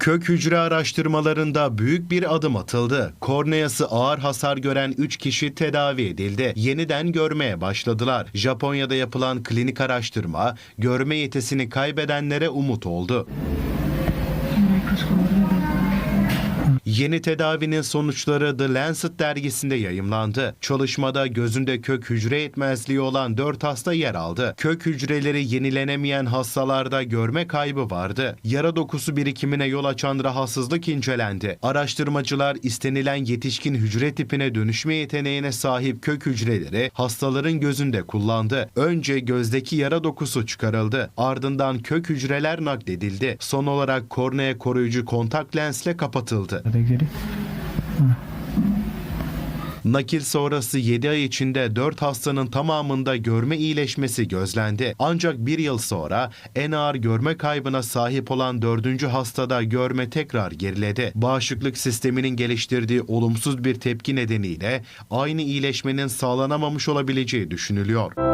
Kök hücre araştırmalarında büyük bir adım atıldı. Korneası ağır hasar gören 3 kişi tedavi edildi. Yeniden görmeye başladılar. Japonya'da yapılan klinik araştırma görme yetisini kaybedenlere umut oldu. Yeni tedavinin sonuçları The Lancet dergisinde yayımlandı. Çalışmada gözünde kök hücre yetmezliği olan 4 hasta yer aldı. Kök hücreleri yenilenemeyen hastalarda görme kaybı vardı. Yara dokusu birikimine yol açan rahatsızlık incelendi. Araştırmacılar istenilen yetişkin hücre tipine dönüşme yeteneğine sahip kök hücreleri hastaların gözünde kullandı. Önce gözdeki yara dokusu çıkarıldı. Ardından kök hücreler nakledildi. Son olarak kornea koruyucu kontak lensle kapatıldı. Geri. Nakil sonrası 7 ay içinde 4 hastanın tamamında görme iyileşmesi gözlendi. Ancak bir yıl sonra en ağır görme kaybına sahip olan 4. hastada görme tekrar geriledi. Bağışıklık sisteminin geliştirdiği olumsuz bir tepki nedeniyle aynı iyileşmenin sağlanamamış olabileceği düşünülüyor.